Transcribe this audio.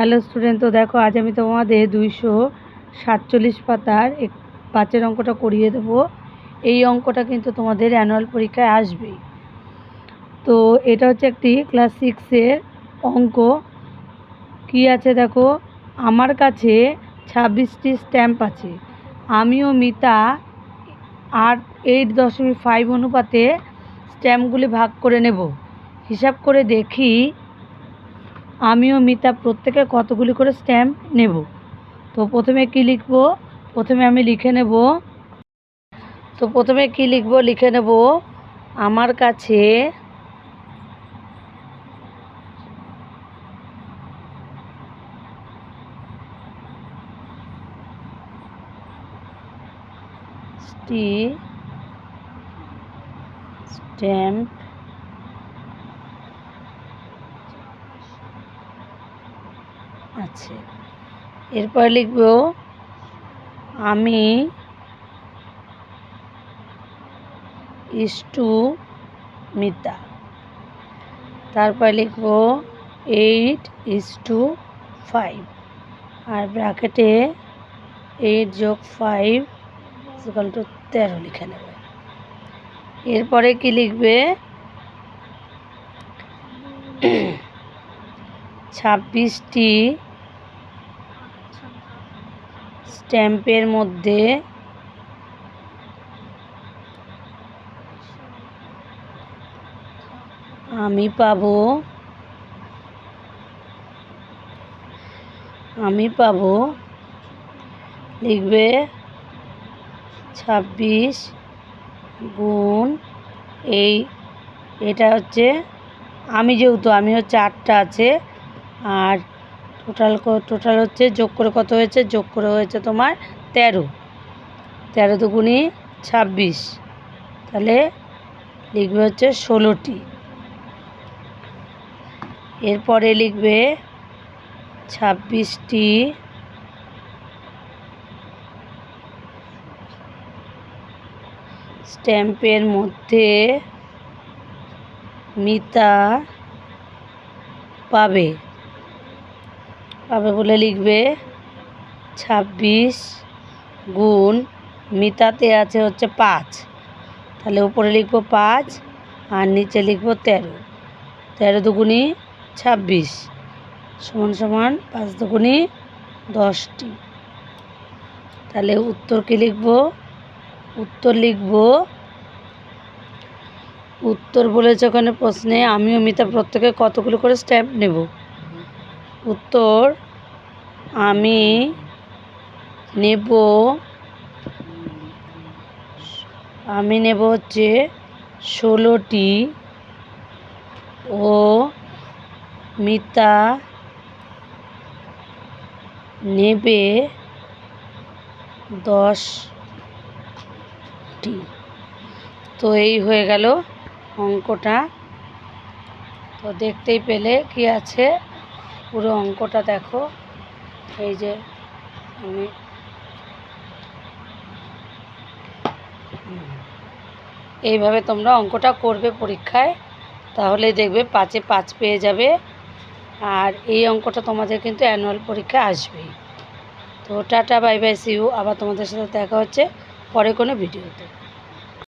Hello student তো দেখো আজ আমি তোমাদের দুইশো সাতচল্লিশ পাতার এক পাঁচের অঙ্কটা করিয়ে দেবো। এই অঙ্কটা কিন্তু তোমাদের অ্যানুয়াল পরীক্ষায় আসবেই। তো এটা হচ্ছে একটি ক্লাস সিক্সের অঙ্ক। কি আছে দেখো? আমার কাছে ছাব্বিশটি স্ট্যাম্প আছে। আমিও মিতা আর এইট দশমিক ফাইভ অনুপাতে স্ট্যাম্পগুলি ভাগ করে নেব। হিসাব করে দেখি আমিও মিতা প্রত্যেকে কতগুলি করে স্ট্যাম্প নেব? তো প্রথমে কি লিখব? প্রথমে আমি লিখে নেব, তো প্রথমে কি লিখব? লিখে নেব, আমার কাছে স্ট্যাম্প আছে এরপর লিখব, আমি ইস্টু মিতা। তারপর লিখব, এইট ইস টু ফাইভ। আর ব্র্যাকেটে এইট যোগ ফাইভ ইকাল টু তেরো লিখে নেবে। এরপরে কি লিখবে? ছাব্বিশটি স্ট্যাম্পের মধ্যে আমি পাব আমি পাব, লিখবে ছাব্বিশ গুণ এই, এটা হচ্ছে আমি যেহেতু আমি হচ্ছে আটটা আছে আর টোটাল টোটাল হচ্ছে, যোগ করে কত হয়েছে? যোগ করে হয়েছে তোমার তেরো। তেরো দুগুণি ছাব্বিশ। তাহলে লিখবে হচ্ছে ষোলোটি। এরপরে লিখবে ছাব্বিশটি স্ট্যাম্পের মধ্যে মিতা পাবে। পাবে বলে লিখবে ছাব্বিশ গুণ মিতাতে আছে হচ্ছে পাঁচ। তাহলে উপরে লিখব পাঁচ আর নিচে লিখব তেরো। তেরো দুগুণি ছাব্বিশ সমান সমান পাঁচ দুগুণি দশটি। তাহলে উত্তর কী লিখব? উত্তর লিখব, উত্তর বলেছে ওখানে প্রশ্নে, আমিও মিতা প্রত্যেকে কতগুলো করে স্ট্যাম্প নেব? উত্তর আমি নেব আমি নেব হচ্ছে ষোলোটি ও মিতা নেবে দশটি। তো এই হয়ে গেল অঙ্কটা। তো দেখতেই পেলে কি আছে? পুরো অঙ্কটা দেখো। এই যে আমি এইভাবে তোমরা অঙ্কটা করবে পরীক্ষায় তাহলে দেখবে পাঁচে পাঁচ পেয়ে যাবে। আর এই অঙ্কটা তোমাদের কিন্তু অ্যানুয়াল পরীক্ষা আসবেই। তো টাটা, বাই বাই সিউ আবার তোমাদের সাথে দেখা হচ্ছে পরে কোনো ভিডিওতে।